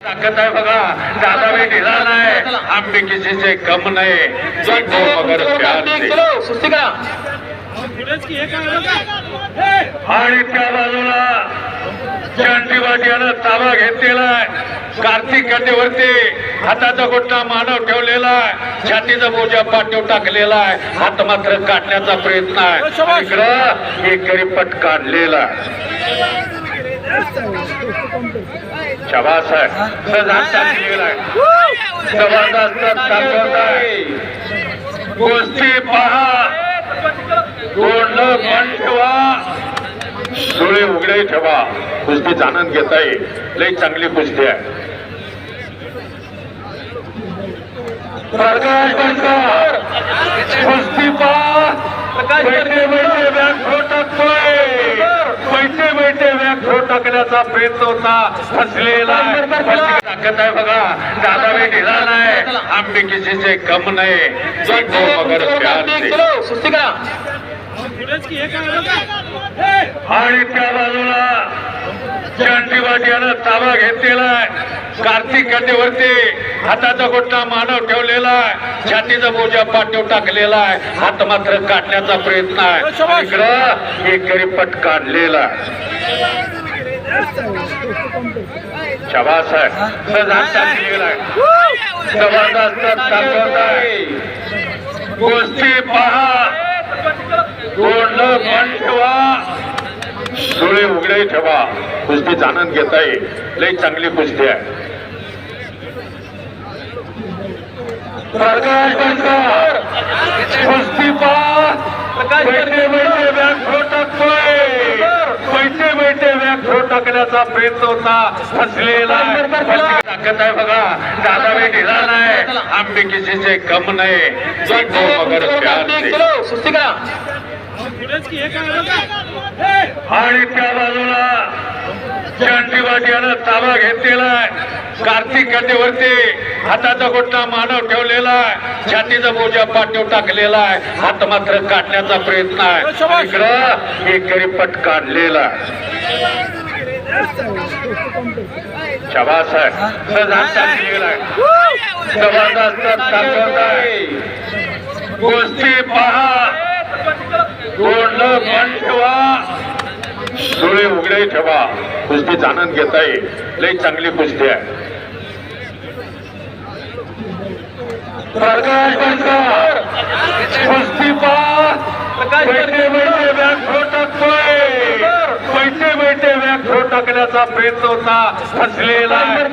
ताकद आहे बघा. दादा ढिला नाही. कम नाही. जीतो मगर प्यार से. सुस्ती करा आणि त्या बाजूला चंटी वाट्यानं ताबा घेतलेला आहे. कार्तिक गड्डेवरती हाताचा गोठा मानव ठेवलेला आहे. छातीचा बोजा पाठव टाकलेला आहे. हात मात्र काढण्याचा प्रयत्न आहे. इकडं एक गरीपट काढलेला आहे. शाबास जबरदस्त गोष्टी पहा. तोंड बंद ठेवा. डोळे उघडे ठेवा. कुस्तीचा आनंद घेता येईल लई चांगली कुस्ती आहे. प्रकाश बनकर कुस्ती पहा. बैठे बैठे व्याघ्र टाकतोय. टाकण्याचा प्रयत्न होता. फसलेला आहे. ताकद आहे बघा. दादा भी ढिला नाही आम्ही किसीचे कम नाही. मगर आणि त्या बाजूला चंटी वाट्यानं ताबा घेतलेला आहे. कार्तिक गड्डेवरती हाताचा गोठा मानव ठेवलेला आहे. छातीचा बोजा पाठव टाकलेला आहे. हात मात्र काढण्याचा प्रयत्न आहे. इकडं एक गरीपट काढलेला आहे. शाबास आहे जबरदस्त आहे. गोष्टी पहा. तोंड बंद ठेवा डोळे उघडे ठेवा. कुस्तीचा आनंद घेता येईल लई चांगली कुस्ती आहे. प्रकाश कुस्ती पहा. बैठे बैठे व्याघ्र टाकतोय टाकण्याचा प्रयत्न होता. फसलेला आहे. ताकद आहे बघा. दादा भी ढिला नाही. आम्ही किसीचे कम नाही. आणि त्या बाजूला चंटी वाट्यानं ताबा घेतलेला आहे. कार्तिक गड्डेवरती हाताचा गोठा मानव ठेवलेला आहे. छातीचा बोजा पाठव टाकलेला आहे. हात मात्र काढण्याचा प्रयत्न आहे. इकडं एक गरीपट काढलेला आहे. शाबास आहे. जबरदस्त गोष्टी पहा. तोंड बंद ठेवा. डोळे उघडे ठेवा. कुस्तीचा आनंद घेता येईल. लई चांगली कुस्ती आहे. प्रकाश बनकर. कुस्ती पहा. बैठे बैठे. टाकण्याचा प्रयत्न होता. फसलेला आहे.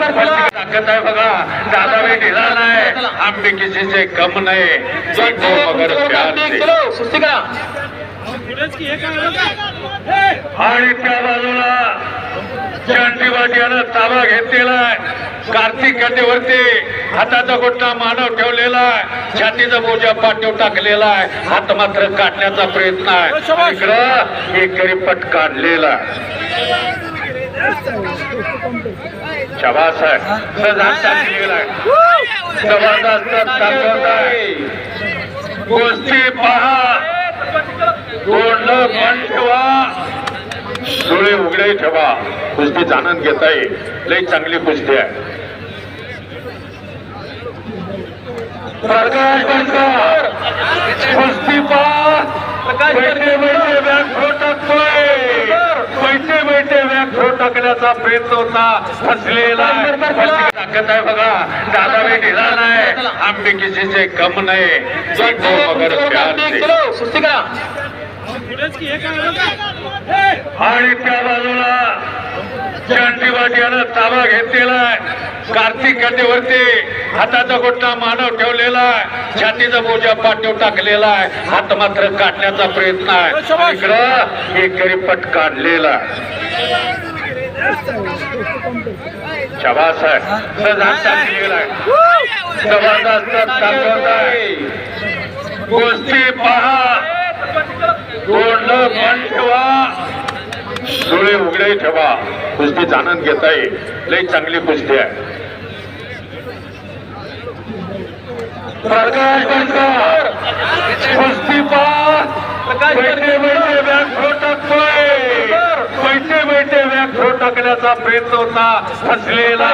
ताकद आहे बघा. दादा भी ढिला नाही. आम्ही किसीचे कम नाही. करा आणि त्या बाजूला चंटी वाट्यानं ताबा घेतलेला आहे. कार्तिक गड्डेवरती हाताचा गोठा मानव ठेवलेला आहे. छातीचा बोजा पाठव टाकलेला आहे. हात मात्र काढण्याचा प्रयत्न आहे. इकडं एक गरीपट काढलेला आहे. शाबास आहे. सहज हात टाकलेला आहे जबरदस्त गोष्टी पहा. तोंड बंद ठेवा. डोळे उघडे ठेवा. कुस्तीचा आनंद घेता येईल. लई चांगली कुस्ती आहे. प्रकाश बनकर. कुस्ती पहा. बैठे टाकण्याचा प्रयत्न होता. फसलेला. ताकद आहे बघा. दादा भी ढिला नाही. आम्ही किसीचे कम नाही. आणि त्या बाजूला चंटी वाट्यानं ताबा घेतलेला आहे. कार्तिक गड्डेवरती हाताचा गोठा मानव ठेवलेला आहे. छातीचा बोजा पाठव टाकलेला आहे. हात मात्र काढण्याचा प्रयत्न आहे. इकडं एक गरीपट काढलेला आहे. शाबास टाकलेला आहे जबरदस्त ताकद आहे गोष्टी पहा। तोंड बंद ठेवा। डोळे उघडे ठेवा। कुस्तीचा आनंद घेता येईल लई चांगली कुस्ती आहे। प्रकाश बनकर। कुस्ती पहा बैठे व्याघ्र टाकतोय बैठे बैठे व्याघ्र टाकण्याचा प्रयत्न होता फसलेला